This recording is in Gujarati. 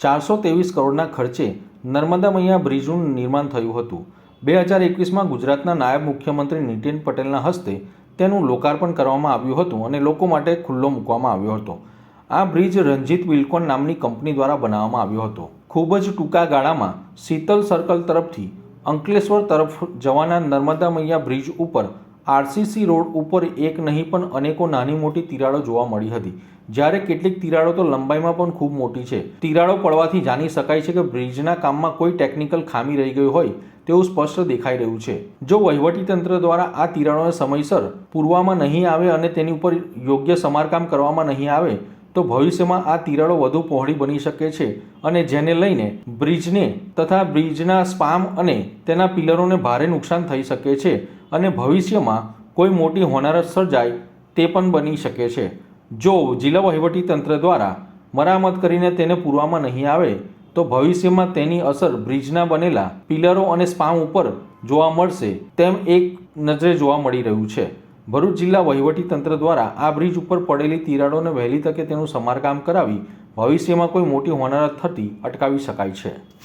ચારસો ત્રેવીસ કરોડના ખર્ચે બનેલા નર્મદા મિયા બ્રિજનું નિર્માણ થયું હતું. બે હજાર એકવીસમાં ગુજરાતના નાયબ મુખ્યમંત્રી નીતિન પટેલના હસ્તે તેનું લોકાર્પણ કરવામાં આવ્યું હતું અને લોકો માટે ખુલ્લો મૂકવામાં આવ્યો હતો. આ બ્રિજ રંજીત વિલ્કોન નામની કંપની દ્વારા બનાવવામાં આવ્યો હતો. ખૂબ જ ટૂંકા ગાળામાં શીતલ સર્કલ તરફથી અંકલેશ્વર તરફ જવાના નર્મદા મૈયા બ્રિજ ઉપર આરસીસી રોડ ઉપર એક નહીં પણ અનેકો નાની મોટી તિરાડો જોવા મળી હતી. જ્યારે કેટલીક તિરાડો તો લંબાઈમાં પણ ખૂબ મોટી છે. તિરાડો પડવાથી જાણી શકાય છે કે બ્રિજના કામમાં કોઈ ટેકનિકલ ખામી રહી ગઈ હોય તેવું સ્પષ્ટ દેખાઈ રહ્યું છે. જો વહીવટીતંત્ર દ્વારા આ તિરાડોને સમયસર પૂરવામાં નહીં આવે અને તેની ઉપર યોગ્ય સમારકામ કરવામાં નહીં આવે તો ભવિષ્યમાં આ તિરાડો વધુ પહોળી બની શકે છે અને જેને લઈને બ્રિજને તથા બ્રિજના સ્પામ અને તેના પિલરોને ભારે નુકસાન થઈ શકે છે અને ભવિષ્યમાં કોઈ મોટી હોનારત સર્જાય તે પણ બની શકે છે. જો જિલ્લા વહીવટી તંત્ર દ્વારા મરામત કરીને તેને પૂરવામાં નહીં આવે, તો ભવિષ્યમાં તેની અસર બ્રિજના બનેલા પિલરો અને સ્પામ ઉપર જોવા મળશે તેમ એક નજરે જોવા મળી રહ્યું છે. ભરૂચ જિલ્લા વહીવટી તંત્ર દ્વારા આ બ્રિજ ઉપર પડેલી તિરાડોને વહેલી તકે તેનું સમારકામ કરાવી ભવિષ્યમાં કોઈ મોટી હોનારત થતી અટકાવી શકાય છે.